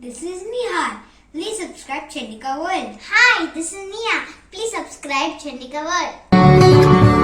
This is Nihar. Please subscribe Chandika World. Hi, this is Nia. Please subscribe Chandika World.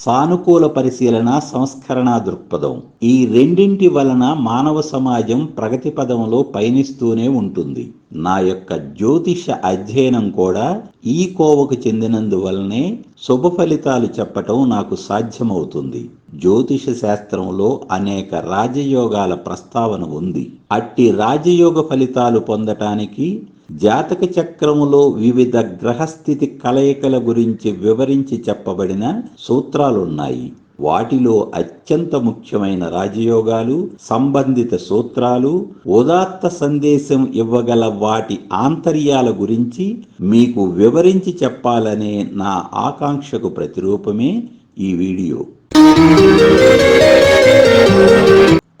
సానుకూల పరిశీలన సంస్కరణ దృక్పథం ఈ రెండింటి వలన మానవ సమాజం ప్రగతి పదంలో పయనిస్తూనే ఉంటుంది నా యొక్క జ్యోతిష అధ్యయనం కూడా ఈ కోవకు చెందినందువలనే శుభ ఫలితాలు చెప్పటం నాకు సాధ్యమవుతుంది జ్యోతిష శాస్త్రంలో అనేక రాజయోగాల ప్రస్తావన ఉంది. అట్టి రాజయోగ ఫలితాలు పొందటానికి జాతక చక్రములో వివిధ గ్రహస్థితి కలయికల గురించి వివరించి చెప్పబడిన సూత్రాలున్నాయి. వాటిలో అత్యంత ముఖ్యమైన రాజయోగాలు సంబంధిత సూత్రాలు ఉదాత్త సందేశం ఇవ్వగల వాటి ఆంతర్యాల గురించి మీకు వివరించి చెప్పాలనే నా ఆకాంక్షకు ప్రతిరూపమే ఈ వీడియో.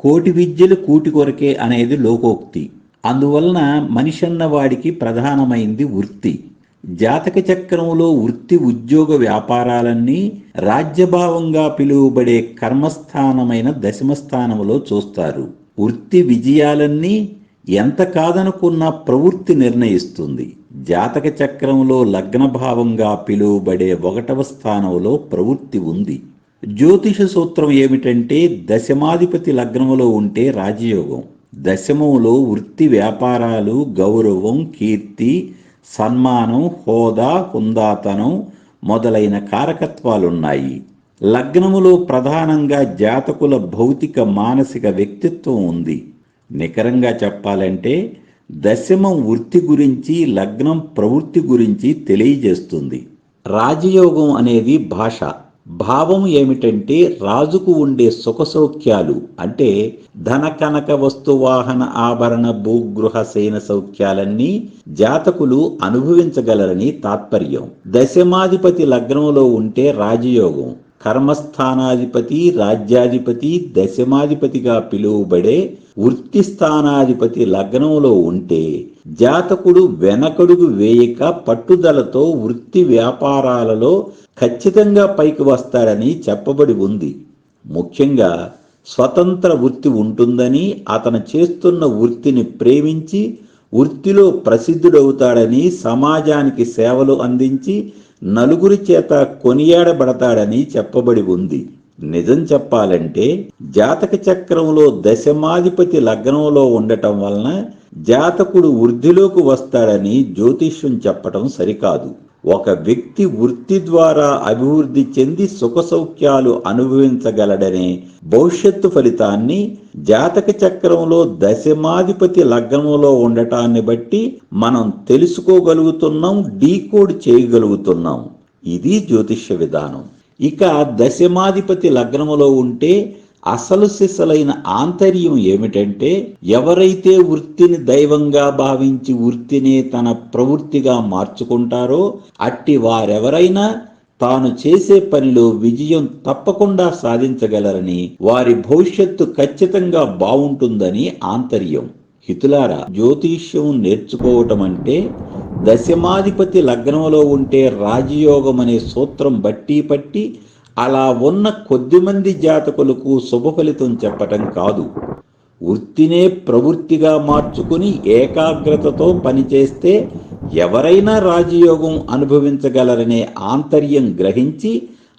కోటి విద్యలు కూటి కొరకే అనేది లోకోక్తి. అందువలన మనిషి వాడికి ప్రధానమైంది వృత్తి. జాతక చక్రంలో వృత్తి ఉద్యోగ వ్యాపారాలన్నీ రాజ్యభావంగా పిలువబడే కర్మస్థానమైన దశమ స్థానంలో చూస్తారు. వృత్తి విజయాలన్నీ ఎంత కాదనుకున్న ప్రవృత్తి నిర్ణయిస్తుంది. జాతక చక్రంలో లగ్నభావంగా పిలువబడే ఒకటవ స్థానంలో ప్రవృత్తి ఉంది. జ్యోతిష సూత్రం ఏమిటంటే దశమాధిపతి లగ్నములో ఉంటే రాజయోగం. దశమంలో వృత్తి వ్యాపారాలు గౌరవం కీర్తి సన్మానం హోదా హుందాతనం మొదలైన కారకత్వాలున్నాయి. లగ్నములో ప్రధానంగా జాతకుల భౌతిక మానసిక వ్యక్తిత్వం ఉంది. నికరంగా చెప్పాలంటే దశమం వృత్తి గురించి లగ్నం ప్రవృత్తి గురించి తెలియజేస్తుంది. రాజయోగం అనేది భాష. భావం ఏమిటంటే రాజుకు ఉండే సుఖ సౌఖ్యాలు అంటే ధన కనక వస్తు వాహన ఆభరణ భూగృహ సేన సౌఖ్యాలన్నీ జాతకులు అనుభవించగలరని తాత్పర్యం. దశమాధిపతి లగ్నంలో ఉంటే రాజయోగం. కర్మస్థానాధిపతి రాజ్యాధిపతి దశమాధిపతిగా పిలువబడే వృత్తి స్థానాధిపతి లగ్నంలో ఉంటే జాతకుడు వెనకడుగు వేయక పట్టుదలతో వృత్తి వ్యాపారాలలో ఖచ్చితంగా పైకి వస్తాడని చెప్పబడి ఉంది. ముఖ్యంగా స్వతంత్ర వృత్తి ఉంటుందని అతను చేస్తున్న వృత్తిని ప్రేమించి వృత్తిలో ప్రసిద్ధుడవుతాడని సమాజానికి సేవలు అందించి నలుగురి చేత కొనియాడబడతాడని చెప్పబడి ఉంది. నిజం చెప్పాలంటే జాతక చక్రంలో దశమాధిపతి లగ్నంలో ఉండటం వలన జాతకుడు వృద్ధిలోకి వస్తాడని జ్యోతిష్యం చెప్పటం సరికాదు. ఒక వ్యక్తి వృత్తి ద్వారా అభివృద్ధి చెంది సుఖ సౌఖ్యాలు అనుభవించగలడనే భవిష్యత్తు ఫలితాన్ని జాతక చక్రంలో దశమాధిపతి లగ్నంలో ఉండటాన్ని బట్టి మనం తెలుసుకోగలుగుతున్నాం డీకోడ్ చేయగలుగుతున్నాం. ఇది జ్యోతిష్య విధానం. ఇక దశమాధిపతి లగ్నములో ఉంటే అసలు సిసలైన ఆంతర్యం ఏమిటంటే ఎవరైతే వృత్తిని దైవంగా భావించి వృత్తినే తన ప్రవృత్తిగా మార్చుకుంటారో అట్టి వారెవరైనా తాను చేసే పనిలో విజయం తప్పకుండా సాధించగలరని వారి భవిష్యత్తు ఖచ్చితంగా బావుంటుందని ఆంతర్యం. హితులారా జ్యోతిష్యం నేర్చుకోవటం అంటే దశమాధిపతి లగ్నంలో ఉంటే రాజయోగం అనే సూత్రం బట్టి పట్టి అలా ఉన్న కొద్దిమంది జాతకులకు శుభ ఫలితం చెప్పటం కాదు. వృత్తినే ప్రవృత్తిగా మార్చుకుని ఏకాగ్రతతో పనిచేస్తే ఎవరైనా రాజయోగం అనుభవించగలరనే ఆంతర్యం గ్రహించి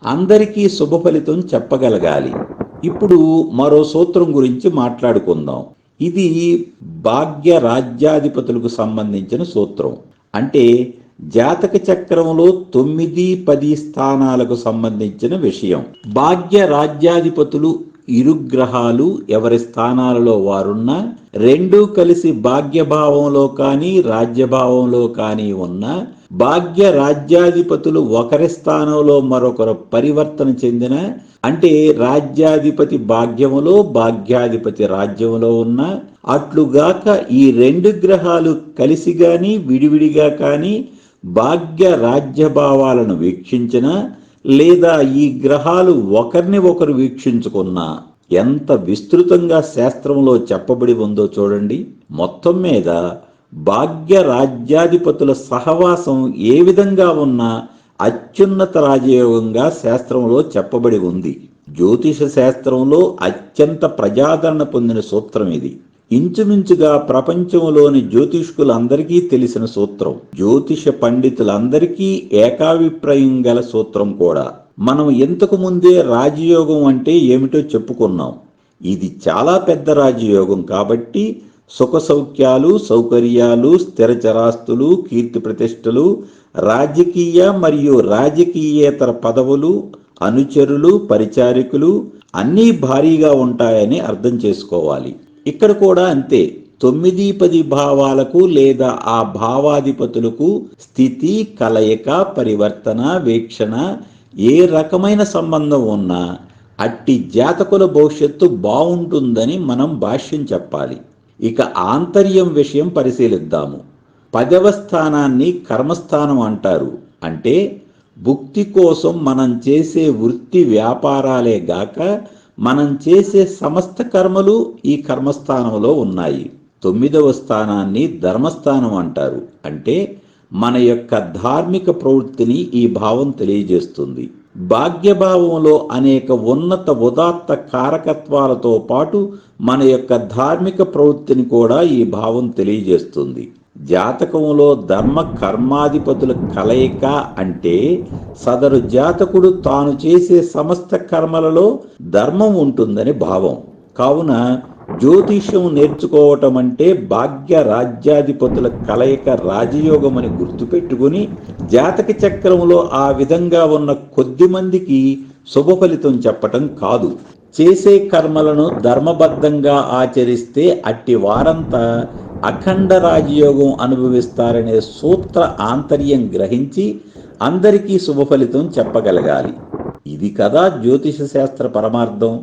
అందరికీ శుభ ఫలితం చెప్పగలగాలి. ఇప్పుడు మరో సూత్రం గురించి మాట్లాడుకుందాం. ఇది భాగ్య రాజ్యాధిపతులకు సంబంధించిన సూత్రం. అంటే జాతక చక్రంలో తొమ్మిది పది స్థానాలకు సంబంధించిన విషయం. భాగ్య రాజ్యాధిపతులు ఇరు గ్రహాలు ఎవరి స్థానాలలో వారున్నా రెండూ కలిసి భాగ్యభావంలో కానీ రాజ్యభావంలో కానీ ఉన్న భాగ్య రాజ్యాధిపతులు ఒకరి స్థానంలో మరొకరు పరివర్తన చెందిన అంటే రాజ్యాధిపతి భాగ్యములో భాగ్యాధిపతి రాజ్యములో ఉన్న అట్లుగాక ఈ రెండు గ్రహాలు కలిసి గాని విడివిడిగా కానీ భాగ్య రాజ్యభావాలను వీక్షించిన లేదా ఈ గ్రహాలు ఒకరిని ఒకరు వీక్షించుకున్నా ఎంత విస్తృతంగా శాస్త్రంలో చెప్పబడి ఉందో చూడండి. మొత్తం మీద భాగ్య రాజ్యాధిపతుల సహవాసం ఏ విధంగా ఉన్నా అత్యున్నత రాజయోగంగా శాస్త్రంలో చెప్పబడి ఉంది. జ్యోతిష శాస్త్రంలో అత్యంత ప్రజాదరణ పొందిన సూత్రం ఇది. ఇంచుమించుగా ప్రపంచంలోని జ్యోతిష్కులందరికీ తెలిసిన సూత్రం. జ్యోతిష పండితులందరికీ ఏకాభిప్రాయం గల సూత్రం కూడా. మనం ఇంతకు ముందే రాజయోగం అంటే ఏమిటో చెప్పుకున్నాం. ఇది చాలా పెద్ద రాజయోగం కాబట్టి సుఖ సౌఖ్యాలు సౌకర్యాలు స్థిర చరాస్తులు కీర్తి ప్రతిష్టలు రాజకీయ మరియు రాజకీయేతర పదవులు అనుచరులు పరిచారికులు అన్నీ భారీగా ఉంటాయని అర్థం చేసుకోవాలి. ఇక్కడ కూడా అంతే. తొమ్మిది పది భావాలకు లేదా ఆ భావాధిపతులకు స్థితి కలయిక పరివర్తన వీక్షణ ఏ రకమైన సంబంధం ఉన్నా అట్టి జాతకుల భవిష్యత్తు బాగుంటుందని మనం భాష్యం చెప్పాలి. ఇక ఆంతర్యం విషయం పరిశీలిద్దాము. పదవ స్థానాన్ని కర్మస్థానం అంటారు. అంటే భుక్తి కోసం మనం చేసే వృత్తి వ్యాపారాలే గాక మనం చేసే సమస్త కర్మలు ఈ కర్మస్థానంలో ఉన్నాయి. తొమ్మిదవ స్థానాన్ని ధర్మస్థానం అంటారు. అంటే మన యొక్క ధార్మిక ప్రవృత్తిని ఈ భావం తెలియజేస్తుంది. భాగ్యభావంలో అనేక ఉన్నత ఉదాత్త కారకత్వాలతో పాటు మన యొక్క ధార్మిక ప్రవృత్తిని కూడా ఈ భావం తెలియజేస్తుంది. జాతకంలో ధర్మ కర్మాధిపతుల కలయిక అంటే సదరు జాతకుడు తాను చేసే సమస్త కర్మలలో ధర్మం ఉంటుందని భావం. కావున జ్యోతిష్యం నేర్చుకోవటం అంటే భాగ్య రాజ్యాధిపతుల కలయిక రాజయోగమని గుర్తుపెట్టుకుని జాతక చక్రంలో ఆ విధంగా ఉన్న కొద్ది మందికి శుభ ఫలితం చెప్పటం కాదు. చేసే కర్మలను ధర్మబద్ధంగా ఆచరిస్తే అట్టి వారంతా అఖండ రాజయోగం అనుభవిస్తారనే సూత్ర ఆంతర్యం గ్రహించి అందరికీ శుభ ఫలితం చెప్పగలగాలి. ఇది కదా జ్యోతిష శాస్త్ర పరమార్థం.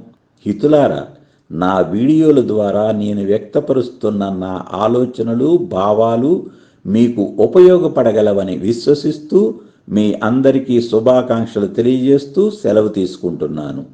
హితులారా నా వీడియోల ద్వారా నేను వ్యక్తపరుస్తున్న నా ఆలోచనలు భావాలు మీకు ఉపయోగపడగలవని విశ్వసిస్తూ మీ అందరికీ శుభాకాంక్షలు తెలియజేస్తూ సెలవు తీసుకుంటున్నాను.